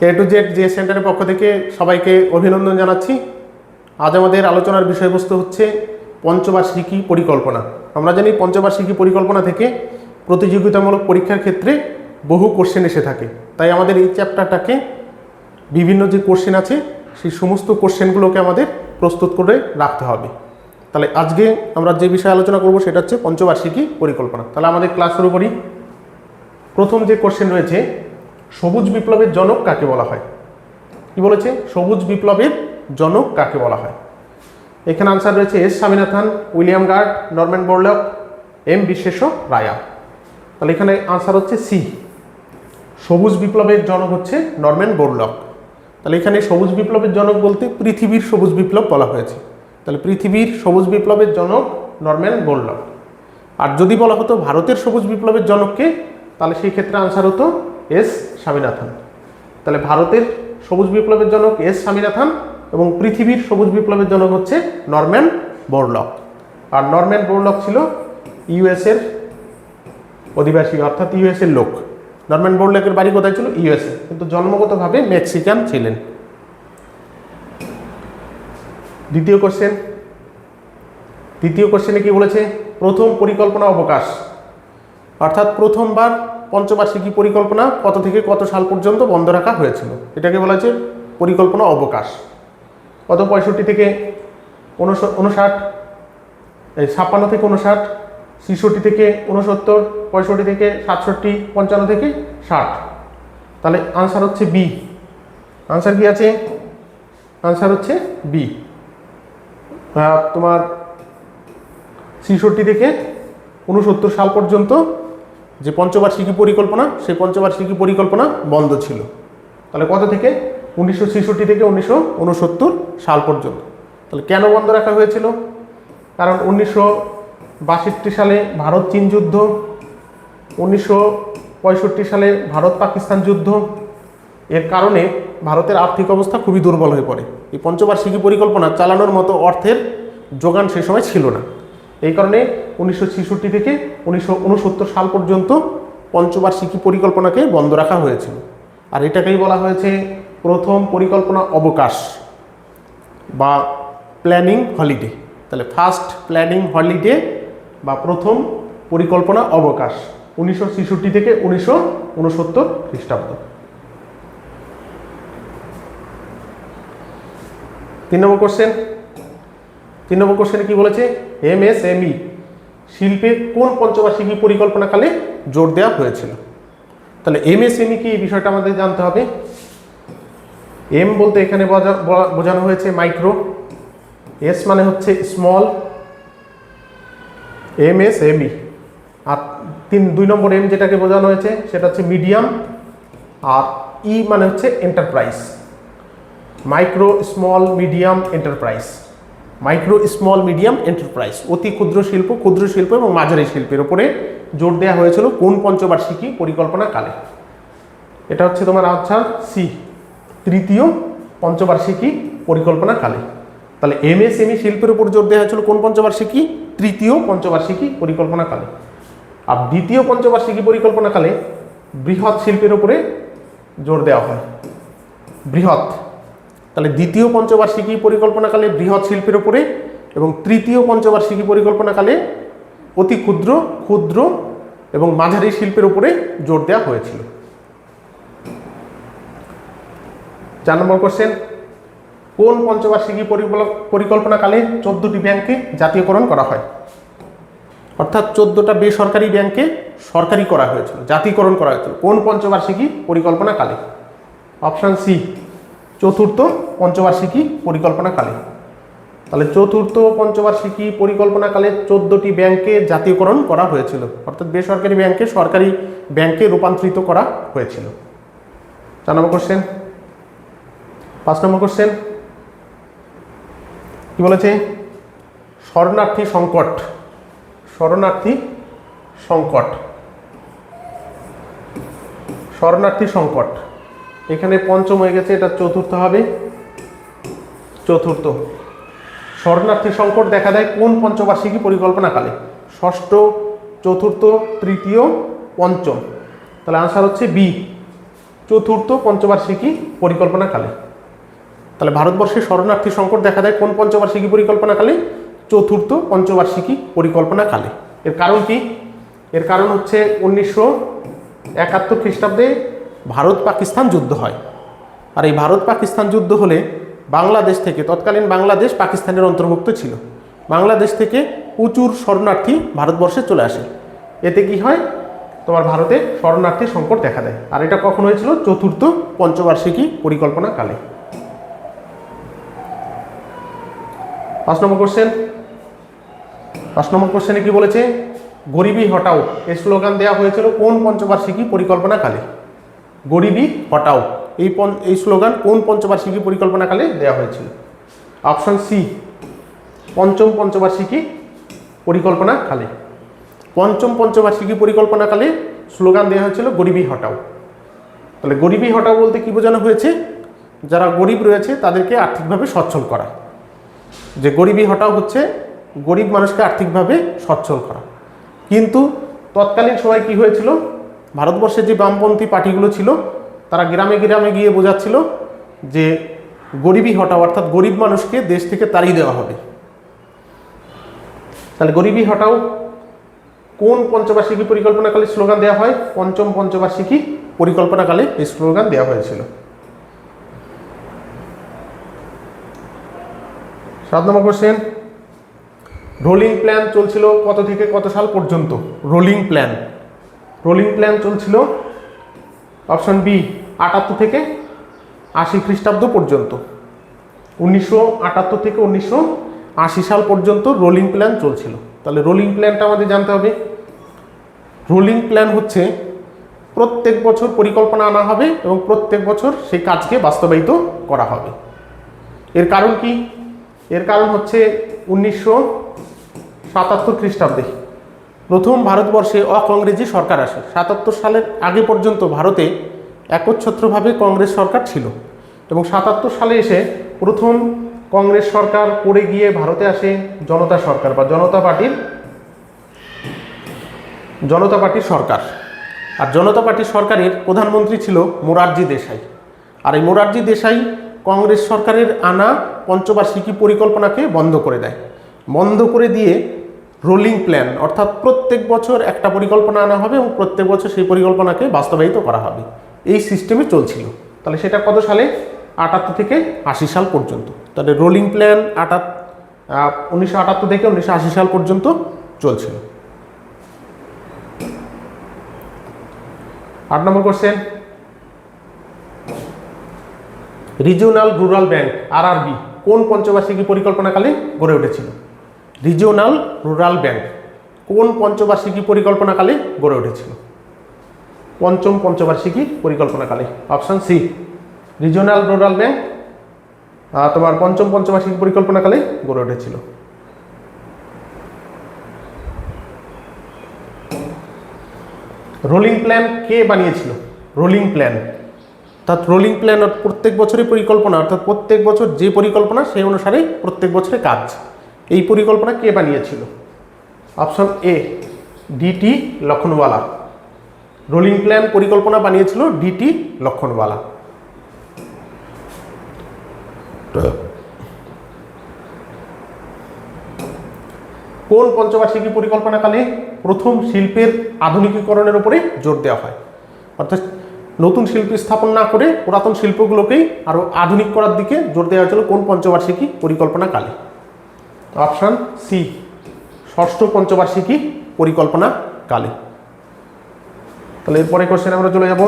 A to Z যে সেন্টারের পক্ষ থেকে সবাইকে অভিনন্দন জানাচ্ছি। আজ আমাদের আলোচনার বিষয়বস্তু হচ্ছে পঞ্চবার্ষিকী পরিকল্পনা। আমরা জানি পঞ্চবার্ষিকী পরিকল্পনা থেকে প্রতিযোগিতামূলক পরীক্ষার ক্ষেত্রে বহু কোশ্চেন এসে থাকে। তাই আমাদের এই চ্যাপ্টারটাকে বিভিন্ন যে কোশ্চেন আছে, সেই সমস্ত কোশ্চেনগুলোকে আমাদের প্রস্তুত করে রাখতে হবে। তাহলে আজকে আমরা যে বিষয়ে আলোচনা করব, সেটা হচ্ছে পঞ্চবার্ষিকী পরিকল্পনা। তাহলে আমাদের ক্লাস শুরু করি। প্রথম যে কোশ্চেন রয়েছে সবুজ বিপ্লবের জনক কাকে বলা হয়? কি বলেছে? সবুজ বিপ্লবের জনক কাকে বলা হয়? এখানে আনসার রয়েছে S Swaminathan, William Gaud Norman Borlaug, M বিশ্বেশ রায়া। তাহলে এখানে আনসার হচ্ছে সি। সবুজ বিপ্লবের জনক হচ্ছে নরম্যান বোরলক। তাহলে এখানে সবুজ বিপ্লবের জনক বলতে পৃথিবীর সবুজ বিপ্লব বলা হয়েছে। তাহলে পৃথিবীর সবুজ বিপ্লবের জনক নরম্যান বোরলক। আর যদি বলা হতো ভারতের সবুজ বিপ্লবের জনককে, তাহলে সেই ক্ষেত্রে আনসার হতো এস স্বামীনাথন। তাহলে ভারতের সবুজ বিপ্লবের জনক এস স্বামীনাথন এবং পৃথিবীর সবুজ বিপ্লবের জনক হচ্ছে নরম্যান বোরলক। আর নরম্যান বোরলক ছিল ইউএসের অধিবাসী, অর্থাৎ ইউএসের লোক। নরম্যান বোরলকের বাড়ি কোথায় ছিল? ইউএসএ। কিন্তু জন্মগতভাবে মেক্সিকান ছিলেন। দ্বিতীয় কোশ্চেন দ্বিতীয় কোশ্চেনে কি বলেছে? প্রথম পরিকল্পনা অবকাশ। অর্থাৎ প্রথমবার পঞ্চবার্ষিকী পরিকল্পনা কত থেকে কত সাল পর্যন্ত বন্ধ রাখা হয়েছিল? এটাকে বলা হচ্ছে পরিকল্পনা অবকাশ। কত পঁয়ষট্টি থেকে উনষাট, এই ছাপ্পান্ন থেকে উনষাট, ছেষট্টি থেকে উনসত্তর, পঁয়ষট্টি থেকে সাতষট্টি, পঞ্চান্ন থেকে ষাট। তাহলে আনসার হচ্ছে বি আনসার কি আছে? আনসার হচ্ছে বি তোমার ছেষট্টি থেকে উনসত্তর সাল পর্যন্ত যে পঞ্চবার্ষিকী পরিকল্পনা, সেই পঞ্চবার্ষিকী পরিকল্পনা বন্ধ ছিল। তাহলে কত থেকে? উনিশশো ছেষট্টি থেকে উনিশশো উনসত্তর সাল পর্যন্ত। তাহলে কেন বন্ধ রাখা হয়েছিল? কারণ উনিশশো বাষট্টি সালে ভারত চীন যুদ্ধ, উনিশশো পঁয়ষট্টি সালে ভারত পাকিস্তান যুদ্ধ। এর কারণে ভারতের আর্থিক অবস্থা খুবই দুর্বল হয়ে পড়ে। এই পঞ্চবার্ষিকী পরিকল্পনা চালানোর মতো অর্থের যোগান সে সময় ছিল না। এই কারণে উনিশশো ছেষট্টি থেকে উনিশশো উনসত্তর সাল পর্যন্ত পঞ্চবার্ষিকী পরিকল্পনাকে বন্ধ রাখা হয়েছিল। আর এটাকেই বলা হয়েছে প্রথম পরিকল্পনা অবকাশ বা প্ল্যানিং হলিডে। তাহলে ফার্স্ট প্ল্যানিং হলিডে বা প্রথম পরিকল্পনা অবকাশ উনিশশো ছেষট্টি থেকে উনিশশো উনসত্তর খ্রিস্টাব্দ। তিন নম্বর কোশ্চেন তিন নম্বর কোশ্চেনে কি বলেছে? এম এস এম ই শিল্পে কোন পঞ্চবার্ষিকী পরিকল্পনাকালে জোর দেওয়া হয়েছিল? তাহলে এম এস এম কি এই বিষয়টা আমাদের জানতে হবে? এম বলতে এখানে বোঝানো হয়েছে মাইক্রো, এস মানে হচ্ছে small, M, S, M, E. আর তিন, দুই নম্বর এম যেটাকে বোঝানো হয়েছে সেটা হচ্ছে মিডিয়াম, আর ই মানে হচ্ছে enterprise. Micro, small, medium, enterprise. Micro small medium enterprise, অতি ক্ষুদ্র শিল্প ক্ষুদ্র শিল্প এবং মাঝারি শিল্পের উপরে জোর দেওয়া হয়েছিল কোন পঞ্চবার্ষিকী পরিকল্পনা কালে। এটা হচ্ছে তোমার আচ্ছা সি তৃতীয় পঞ্চবার্ষিকী পরিকল্পনা কালে। তাহলে এমএসএমই শিল্পের উপর জোর দেওয়া হয়েছিল কোন পঞ্চবার্ষিকী? তৃতীয় পঞ্চবার্ষিকী পরিকল্পনা কালে। আর দ্বিতীয় পঞ্চবার্ষিকী পরিকল্পনা কালে বৃহৎ শিল্পের উপরে জোর দেওয়া হয়। বৃহৎ। তাহলে দ্বিতীয় পঞ্চবার্ষিকী পরিকল্পনাকালে বৃহৎ শিল্পের উপরে এবং তৃতীয় পঞ্চবার্ষিকী পরিকল্পনাকালে অতি ক্ষুদ্র ক্ষুদ্র এবং মাঝারি শিল্পের উপরে জোর দেওয়া হয়েছিল। চার নম্বর কোশ্চেন কোন পঞ্চবার্ষিকী পরিকল্পনাকালে চোদ্দটি ব্যাংকে জাতীয়করণ করা হয়? অর্থাৎ চোদ্দটা বেসরকারি ব্যাংকে সরকারি করা হয়েছিল, জাতীয়করণ করা হয়েছিল। কোন পঞ্চবার্ষিকী পরিকল্পনাকালে? অপশান সি চতুর্থ পঞ্চবার্ষিকী পরিকল্পনাকালে। তাহলে চতুর্থ পঞ্চবার্ষিকী পরিকল্পনাকালে চোদ্দোটি ব্যাংকে জাতীয়করণ করা হয়েছিল। অর্থাৎ বেসরকারি ব্যাংকে সরকারি ব্যাংকে রূপান্তরিত করা হয়েছিল। চার নম্বর কোশ্চেন পাঁচ নম্বর কোশ্চেন কি বলেছে? শরণার্থী সংকট। শরণার্থী সংকট। শরণার্থী সংকট। এখানে পঞ্চম হয়ে গেছে, এটা চতুর্থ হবে। চতুর্থ। শরণার্থী সংকট দেখা দেয় কোন পঞ্চবার্ষিকী পরিকল্পনাকালে? ষষ্ঠ, চতুর্থ, তৃতীয়, পঞ্চম। তাহলে আনসার হচ্ছে বি চতুর্থ পঞ্চবার্ষিকী পরিকল্পনাকালে। তাহলে ভারতবর্ষে শরণার্থী সংকট দেখা দেয় কোন পঞ্চবার্ষিকী পরিকল্পনাকালে? চতুর্থ পঞ্চবার্ষিকী পরিকল্পনাকালে। এর কারণ কি? এর কারণ হচ্ছে উনিশশো একাত্তর খ্রিস্টাব্দে ভারত পাকিস্তান যুদ্ধ হয়। আর এই ভারত পাকিস্তান যুদ্ধ হলে বাংলাদেশ থেকে, তৎকালীন বাংলাদেশ পাকিস্তানের অন্তর্ভুক্ত ছিল। বাংলাদেশ থেকে প্রচুর শরণার্থী ভারতবর্ষে চলে আসে। এতে কি হয়? তোমার ভারতে শরণার্থী সংকট দেখা দেয়। আর এটা কখন হয়েছিল? চতুর্থ পঞ্চবার্ষিকী পরিকল্পনা কালে পাঁচ নম্বর কোশ্চেন পাঁচ নম্বর কোশ্চেনে কি বলেছে? গরিবি হটাও। এ স্লোগান দেওয়া হয়েছিল কোন পঞ্চবার্ষিকী পরিকল্পনা কালে গরিবি হটাও। এই পন- এই স্লোগান কোন পঞ্চবার্ষিকী পরিকল্পনাকালে দেওয়া হয়েছিল? অপশন সি, পঞ্চম পঞ্চবার্ষিকী পরিকল্পনা কালে পঞ্চম পঞ্চবার্ষিকী পরিকল্পনাকালে স্লোগান দেওয়া হয়েছিল গরিবি হটাও। তাহলে গরিবি হটাও বলতে কি বোঝানো হয়েছে? যারা গরিব রয়েছে তাদেরকে আর্থিকভাবে সচ্ছল করা। যে গরিবি হটাও হচ্ছে গরিব মানুষকে আর্থিকভাবে সচ্ছল করা। কিন্তু তৎকালীন সময় কি হয়েছিল? ভারতবর্ষে যে বামপন্থী পার্টিগুলো ছিল, তারা গ্রামে গ্রামে গিয়ে বোঝাচ্ছিল যে গরিবি হটাও, অর্থাৎ গরিব মানুষকে দেশ থেকে তাড়িয়ে দেওয়া হবে। তাহলে গরিবি হটাও কোন পঞ্চবার্ষিকী পরিকল্পনাকালে স্লোগান দেওয়া হয়? পঞ্চম পঞ্চবার্ষিকী পরিকল্পনাকালে এই স্লোগান দেওয়া হয়েছিল। সাত নম্বর কোশ্চেন। রোলিং প্ল্যান চলছিল কত থেকে কত সাল পর্যন্ত? Rolling plan. রোলিং প্ল্যান চলছিল অপশন বি আটাত্তর থেকে আশি খ্রিস্টাব্দ পর্যন্ত। উনিশশো আটাত্তর থেকে উনিশশো আশি সাল পর্যন্ত রোলিং প্ল্যান চলছিল। তাহলে রোলিং প্ল্যানটা আমাদের জানতে হবে। রোলিং প্ল্যান হচ্ছে প্রত্যেক বছর পরিকল্পনা আনা হবে এবং প্রত্যেক বছর সেই কাজকে বাস্তবায়িত করা হবে। এর কারণ কি? এর কারণ হচ্ছে উনিশশো সাতাত্তর খ্রিস্টাব্দে প্রথম ভারতবর্ষে অকংগ্রেসি সরকার আসে। সাতাত্তর সালের আগে পর্যন্ত ভারতে একচ্ছত্রভাবে কংগ্রেস সরকার ছিল এবং সাতাত্তর সালে এসে প্রথম কংগ্রেস সরকার পড়ে গিয়ে ভারতে আসে জনতা সরকার বা জনতা পার্টির জনতা পার্টির সরকার। আর জনতা পার্টির সরকারের প্রধানমন্ত্রী ছিল মোরারজি দেশাই। আর এই মোরারজি দেশাই কংগ্রেস সরকারের আনা পঞ্চবার্ষিকী পরিকল্পনাকে বন্ধ করে দেয়। বন্ধ করে দিয়ে রোলিং প্ল্যান অর্থাৎ প্রত্যেক বছর একটা পরিকল্পনা আনা হবে এবং প্রত্যেক বছর সেই পরিকল্পনাকে বাস্তবায়িত করা হবে। এই সিস্টেমে চলছিল। তাহলে সেটা কত সালে? আটাত্তর থেকে আশি সাল পর্যন্ত। তাহলে রোলিং প্ল্যান আটাত উনিশশো আটাত্তর থেকে উনিশশো আশি সাল পর্যন্ত চলছিল। আট নম্বর question regional rural bank RRB কোন পঞ্চবার্ষিকী পরিকল্পনাকালে গড়ে উঠেছিল? Regional rural bank. কোন পঞ্চবার্ষিকী পরিকল্পনাকালে গড়ে উঠেছিল? পঞ্চম পঞ্চবার্ষিকী পরিকল্পনাকালে। Option C, regional rural bank তোমার পঞ্চম পঞ্চবার্ষিকী পরিকল্পনাকালে গড়ে উঠেছিল। রোলিং প্ল্যান কে বানিয়েছিল? Rolling plan. অর্থাৎ রোলিং প্ল্যান প্রত্যেক বছরের পরিকল্পনা, অর্থাৎ প্রত্যেক বছর যে পরিকল্পনা, সেই অনুসারে প্রত্যেক বছরে কাজ। এই পরিকল্পনা কে বানিয়েছিল? Option A DT লক্ষণওয়ালা rolling plan পরিকল্পনা বানিয়েছিল ডিটি লক্ষণওয়ালা কোন পঞ্চবার্ষিকী পরিকল্পনাকালে প্রথম শিল্পের আধুনিকীকরণের উপরে জোর দেওয়া হয়? অর্থাৎ নতুন শিল্প স্থাপন না করে পুরাতন শিল্পগুলোকেই আরও আধুনিক করার দিকে জোর দেওয়া হয়েছিল কোন পঞ্চবার্ষিকী পরিকল্পনাকালে? অপশান সি ষষ্ঠ পঞ্চবার্ষিকী পরিকল্পনা কালে। তাহলে এরপরে কোশ্চেন আমরা চলে যাব।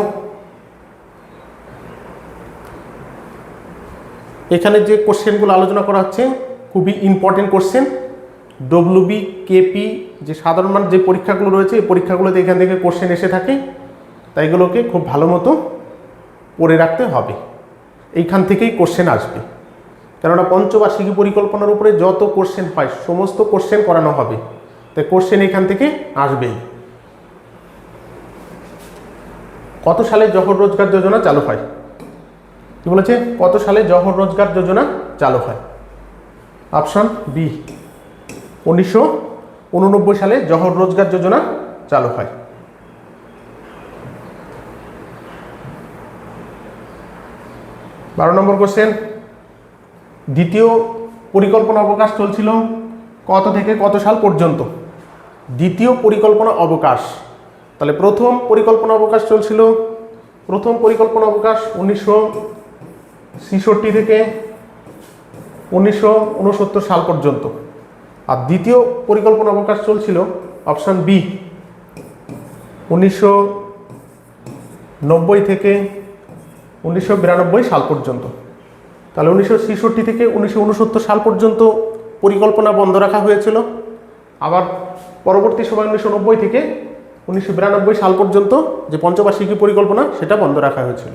এখানে যে কোশ্চেনগুলো আলোচনা করা হচ্ছে, খুবই ইম্পর্টেন্ট কোশ্চেন ডব্লিউবি কেপি যে সাধারণ মান, যে পরীক্ষাগুলো রয়েছে, এই পরীক্ষাগুলোতে এখান থেকে কোশ্চেন এসে থাকে। তাই এগুলোকে খুব ভালো মতো পড়ে রাখতে হবে। এইখান থেকেই কোশ্চেন আসবে। কেননা পঞ্চবার্ষিকী পরিকল্পনার উপরে যত কোশ্চেন হয়, সমস্ত কোশ্চেন করানো হবে। তাই কোশ্চেন এখান থেকে আসবেই। কত সালে জহর রোজগার যোজনা চালু হয়? কি বলেছে? কত সালে জহর রোজগার যোজনা চালু হয়? অপশন বি উনিশশো উননব্বই সালে জহর রোজগার যোজনা চালু হয়। বারো নম্বর কোশ্চেন দ্বিতীয় পরিকল্পনা অবকাশ চলছিল কত থেকে কত সাল পর্যন্ত? দ্বিতীয় পরিকল্পনা অবকাশ। তাহলে প্রথম পরিকল্পনা অবকাশ চলছিল, প্রথম পরিকল্পনা অবকাশ উনিশশো ছেষট্টি থেকে উনিশশো উনসত্তর সাল পর্যন্ত। আর দ্বিতীয় পরিকল্পনা অবকাশ চলছিল অপশান বি। উনিশশো নব্বই থেকে উনিশশো বিরানব্বই সাল পর্যন্ত। তাহলে উনিশশো ছেষট্টি থেকে উনিশশো উনসত্তর সাল পর্যন্ত পরিকল্পনা বন্ধ রাখা হয়েছিল। আবার পরবর্তী সময় উনিশশো নব্বই থেকে উনিশশো বিরানব্বই সাল পর্যন্ত যে পঞ্চবার্ষিকী পরিকল্পনা, সেটা বন্ধ রাখা হয়েছিল।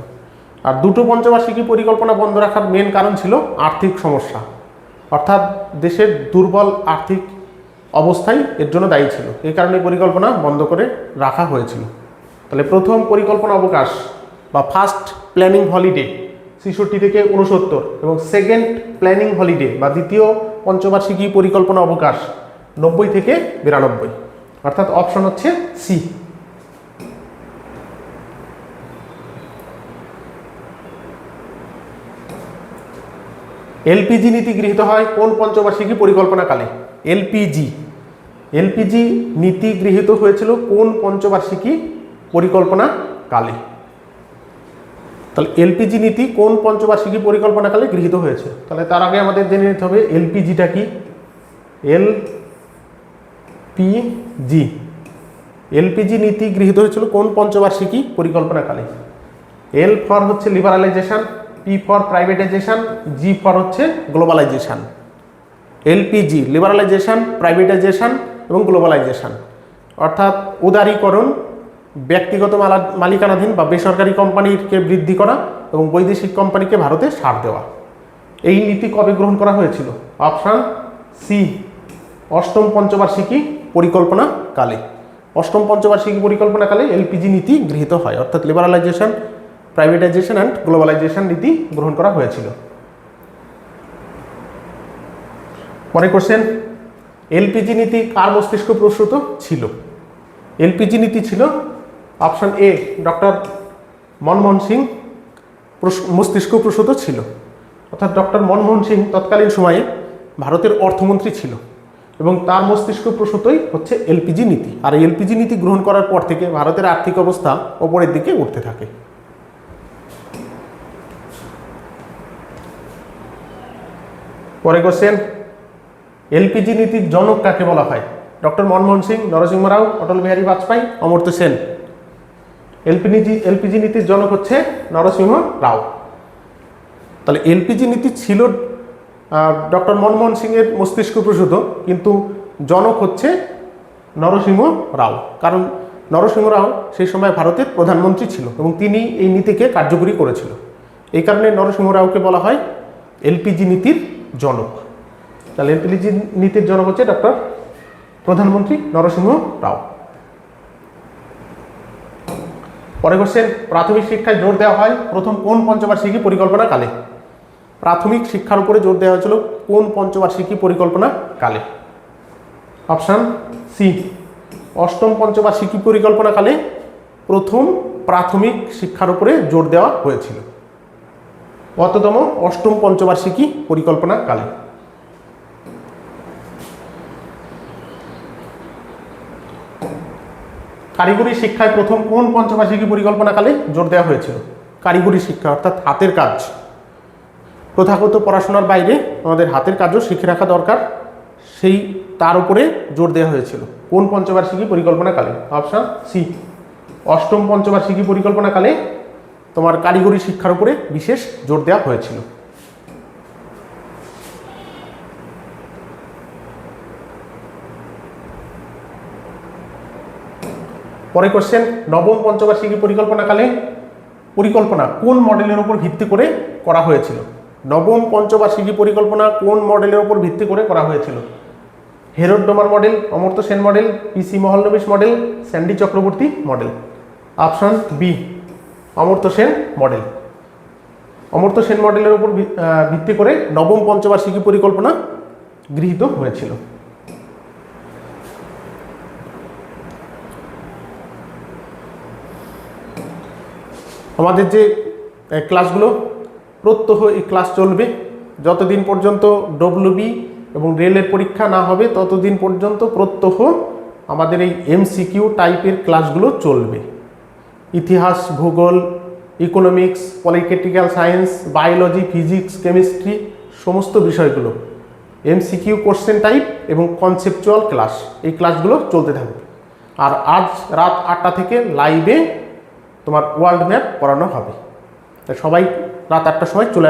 আর দুটো পঞ্চবার্ষিকী পরিকল্পনা বন্ধ রাখার মেন কারণ ছিল আর্থিক সমস্যা। অর্থাৎ দেশের দুর্বল আর্থিক অবস্থাই এর জন্য দায়ী ছিল। এই কারণে পরিকল্পনা বন্ধ করে রাখা হয়েছিল। তাহলে প্রথম পরিকল্পনা অবকাশ বা ফার্স্ট প্ল্যানিং হলিডে ছেষট্টি থেকে উনসত্তর এবং সেকেন্ড প্ল্যানিং হলিডে বা দ্বিতীয় পঞ্চবার্ষিকী পরিকল্পনা অবকাশ নব্বই থেকে বিরানব্বই। অর্থাৎ অপশন হচ্ছে সি এলপিজি নীতি গৃহীত হয় কোন পঞ্চবার্ষিকী পরিকল্পনাকালে? এলপিজি এলপিজি নীতি গৃহীত হয়েছিল কোন পঞ্চবার্ষিকী পরিকল্পনা কালে তাহলে এলপিজি নীতি কোন পঞ্চবার্ষিকী পরিকল্পনাকালে গৃহীত হয়েছে? তাহলে তার আগে আমাদের জেনে নিতে হবে এলপিজিটা কি? এল পিজি এলপিজি নীতি গৃহীত হয়েছিল কোন পঞ্চবার্ষিকী পরিকল্পনাকালে? এল ফর হচ্ছে liberalisation, P for privatisation, G for হচ্ছে গ্লোবালাইজেশন। এলপিজি, লিবারালাইজেশন, প্রাইভেটাইজেশন এবং গ্লোবালাইজেশন। অর্থাৎ উদারীকরণ ব্যক্তিগত মালা- মালিকানাধীন বা বেসরকারি কোম্পানিকে বৃদ্ধি করা এবং বৈদেশিক কোম্পানিকে ভারতে ছাড় দেওয়া। এই নীতি কবে গ্রহণ করা হয়েছিল? অপশান সি, অষ্টম পঞ্চবার্ষিকী পরিকল্পনা কালে অষ্টম পঞ্চবার্ষিকী পরিকল্পনা কালে এলপিজি নীতি গৃহীত হয়, অর্থাৎ লিবারালাইজেশন প্রাইভেটাইজেশন অ্যান্ড গ্লোবালাইজেশন নীতি গ্রহণ করা হয়েছিল। পরে কোশ্চেন এলপিজি নীতি কার মস্তিষ্ক প্রসূত ছিল? এলপিজি নীতি ছিল option A, doctor Manmohan Singh মস্তিষ্ক প্রসূত ছিল। অর্থাৎ ডক্টর মনমোহন সিং তৎকালীন সময়ে ভারতের অর্থমন্ত্রী ছিল এবং তার মস্তিষ্ক প্রসূতই হচ্ছে এলপিজি নীতি। আর এলপিজি নীতি গ্রহণ করার পর থেকে ভারতের আর্থিক অবস্থা ওপরের দিকে উঠতে থাকে। পরে কোশ্চেন, এলপিজি নীতির জনক কাকে বলা হয়? Doctor Manmohan Singh, Narasimha Rao, Atal Bihari Vajpayee, Amartya Sen. LPG LPG নীতির জনক হচ্ছে নরসিংহ রাও। তাহলে এলপিজি নীতি ছিল ডক্টর মনমোহন সিংয়ের মস্তিষ্ক প্রসূত, কিন্তু জনক হচ্ছে নরসিংহ রাও। কারণ নরসিংহ রাও সেই সময় ভারতের প্রধানমন্ত্রী ছিল এবং তিনি এই নীতিকে কার্যকরী করেছিল। এই কারণে নরসিংহ রাওকে বলা হয় এলপিজি নীতির জনক। তাহলে এলপিজি নীতির জনক হচ্ছে ডক্টর প্রধানমন্ত্রী নরসিংহ রাও। পরে কোশ্চেন প্রাথমিক শিক্ষায় জোর দেওয়া হয়, প্রথম কোন পঞ্চবার্ষিকী পরিকল্পনা কালে? প্রাথমিক শিক্ষার উপরে জোর দেওয়া হয়েছিল কোন পঞ্চবার্ষিকী পরিকল্পনা কালে? অপশান সি অষ্টম পঞ্চবার্ষিকী পরিকল্পনা কালে প্রথম প্রাথমিক শিক্ষার উপরে জোর দেওয়া হয়েছিল। কততম অষ্টম পঞ্চবার্ষিকী পরিকল্পনা কালে। কারিগরি শিক্ষায় প্রথম কোন পঞ্চবার্ষিকী পরিকল্পনাকালে জোর দেওয়া হয়েছিল? কারিগরি শিক্ষা অর্থাৎ হাতের কাজ। প্রথাগত পড়াশোনার বাইরে আমাদের হাতের কাজও শিখে রাখা দরকার। সেই তার উপরে জোর দেওয়া হয়েছিল। কোন পঞ্চবার্ষিকী পরিকল্পনাকালে অপশান সি। অষ্টম পঞ্চবার্ষিকী পরিকল্পনাকালে তোমার কারিগরি শিক্ষার উপরে বিশেষ জোর দেওয়া হয়েছিল। পরে কোশ্চেন নবম, পঞ্চবার্ষিকী পরিকল্পনাকালে পরিকল্পনা কোন মডেলের উপর ভিত্তি করে করা হয়েছিল? নবম, পঞ্চবার্ষিকী পরিকল্পনা কোন মডেলের উপর ভিত্তি করে করা হয়েছিল? Harrod Domar model Amartya Sen model PC Mahalanobis model Sandy Chakraborty model option B Amartya Sen model Amartya Sen মডেলের উপর ভিত্তি করে নবম, পঞ্চবার্ষিকী পরিকল্পনা গৃহীত হয়েছিল। আমাদের যে ক্লাসগুলো প্রত্যহ এই ক্লাস চলবে। যতদিন পর্যন্ত ডব্লিউবি এবং রেলের পরীক্ষা না হবে, ততদিন পর্যন্ত প্রত্যহ আমাদের এই এমসিকিউ টাইপের ক্লাসগুলো চলবে। ইতিহাস, ভূগোল economics political science biology physics chemistry সমস্ত বিষয়গুলো এমসিকিউ কোশ্চেন টাইপ এবং কনসেপচুয়াল ক্লাস এই ক্লাসগুলো চলতে থাকবে। আর আজ রাত আটটা থেকে লাইভে তোমার ওয়ার্ল্ড ম্যাপ পড়ানো হবে। সবাই রাত আটটার সময় চলে আসবে।